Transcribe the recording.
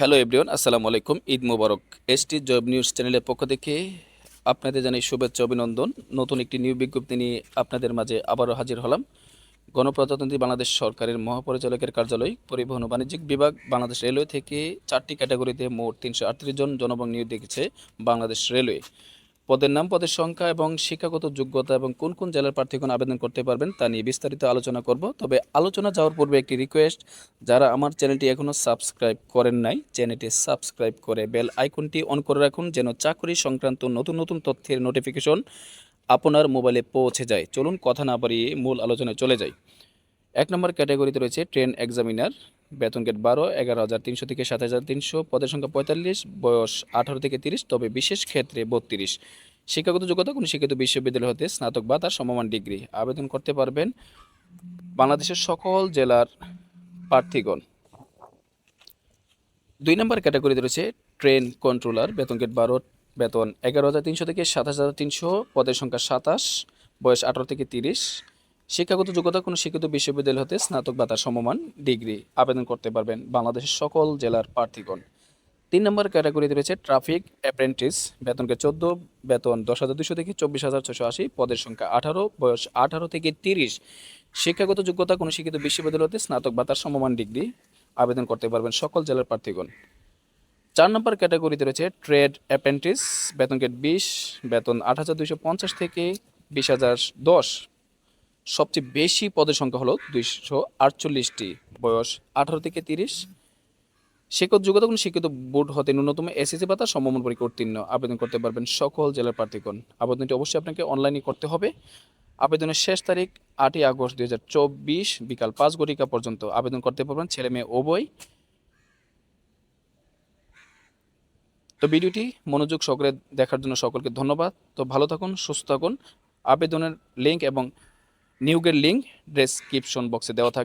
Hello everyone আসসালামু আলাইকুম ঈদ মুবারক এসটি জব নিউজ চ্যানেলের পক্ষ থেকে আপনাদের জানাই শুভেচ্ছা, অভিনন্দন। নতুন একটি নিউ বিজ্ঞপ্তি নিয়ে আপনাদের মাঝে আবারও হাজির হলাম। গণপ্রজাতন্ত্রী বাংলাদেশ সরকারের মহাপরিচালকের কার্যালয়, পরিবহন ও বাণিজ্যিক বিভাগ, বাংলাদেশ রেলওয়ে থেকে চারটি ক্যাটাগরিতে মোট তিনশো আটত্রিশ জন জনবল নিয়োগ দেখেছে বাংলাদেশ রেলওয়ে। পদের নাম, পদের সংখ্যা এবং শিক্ষাগত যোগ্যতা এবং কোন কোন জেলার প্রার্থীগণ আবেদন করতে পারবেন তা নিয়ে বিস্তারিত আলোচনা করব। তবে আলোচনা যাওয়ার পূর্বে একটি রিকোয়েস্ট যারা আমার চ্যানেলটি এখনও সাবস্ক্রাইব করেন নাই চ্যানেলটি সাবস্ক্রাইব করে বেল আইকনটি অন করে রাখুন যেন চাকরি সংক্রান্ত নতুন নতুন তথ্যের নোটিফিকেশন আপনার মোবাইলে পৌঁছে যায়। চলুন কথা না বাড়িয়ে মূল আলোচনায় চলে যাই। এক নম্বর ক্যাটাগরিতে রয়েছে ট্রেন এক্সামিনার বেতন গেট বারো, এগারো হাজার তিনশো থেকে সাত হাজার তিনশো, পদের সংখ্যা পঁয়তাল্লিশ, বয়স আঠারো থেকে তিরিশ, তবে বিশেষ ক্ষেত্রে বত্রিশ। শিক্ষাগত যোগ্যতা, কোনো শিক্ষিত বিশ্ববিদ্যালয় হতে স্নাতক বা তার সমমান ডিগ্রি। আবেদন করতে পারবেন বাংলাদেশের সকল জেলার প্রার্থীগণ। দুই নম্বর ক্যাটাগরিতে রয়েছে ট্রেন কন্ট্রোলার, বেতন গেট বারো, বেতন এগারো হাজার তিনশো থেকে সাতাশ হাজার তিনশো, পদের সংখ্যা সাতাশ, বয়স আঠারো থেকে তিরিশ। শিক্ষাগত যোগ্যতা কোনো শিক্ষিত বিশ্ববিদ্যালয় হতে স্নাতক বা তার সমমান ডিগ্রি আবেদন করতে পারবেন বাংলাদেশের সকল জেলার প্রার্থীগণ। তিন নম্বর ক্যাটাগরিতে রয়েছে ট্রাফিক অ্যাপ্রেন্টিস। বেতনকে চোদ্দ, বেতন দশ হাজার দুশো থেকে চব্বিশ হাজার ছশো আশি, পদের সংখ্যা আঠারো, বয়স আঠারো থেকে তিরিশ। শিক্ষাগত যোগ্যতা কোনো শিক্ষিত বিশ্ববিদ্যালয় হতে স্নাতক বা তার সমমান ডিগ্রি আবেদন করতে পারবেন সকল জেলার প্রার্থীগণ। চার নম্বর ক্যাটাগরিতে রয়েছে ট্রেড অ্যাপ্রেন্টিস। বেতন গেট বিশ, বেতন আট হাজার দুইশো পঞ্চাশ থেকে বিশ হাজার দশ। সবচেয়ে বেশি পদের সংখ্যা হলো দুইশো আটচল্লিশটি। বয়স আঠারো থেকে তিরিশ। শিক্ষক যোগ্যতা কোনো শিক্ষিত বোর্ড হতে ন্যূনতম এসএসসি বা তার সমমান পরীক্ষা উত্তীর্ণ। আবেদন করতে পারবেন সকল জেলার প্রার্থীগণ। আবেদনটি অবশ্যই আপনাকে অনলাইনে করতে হবে। আবেদনের শেষ তারিখ আটই আগস্ট দুই হাজার চব্বিশ বিকাল পাঁচ ঘটিকা পর্যন্ত। আবেদন করতে পারবেন ছেলে মেয়ে উভয় তো ভিডিওটি মনোযোগ সহকারে দেখার জন্য সকলকে ধন্যবাদ। তো ভালো থাকুন, সুস্থ থাকুন। আবেদনের লিঙ্ক এবং নিয়োগের লিঙ্ক ডেসক্রিপশন বক্সে দেওয়া থাকবে।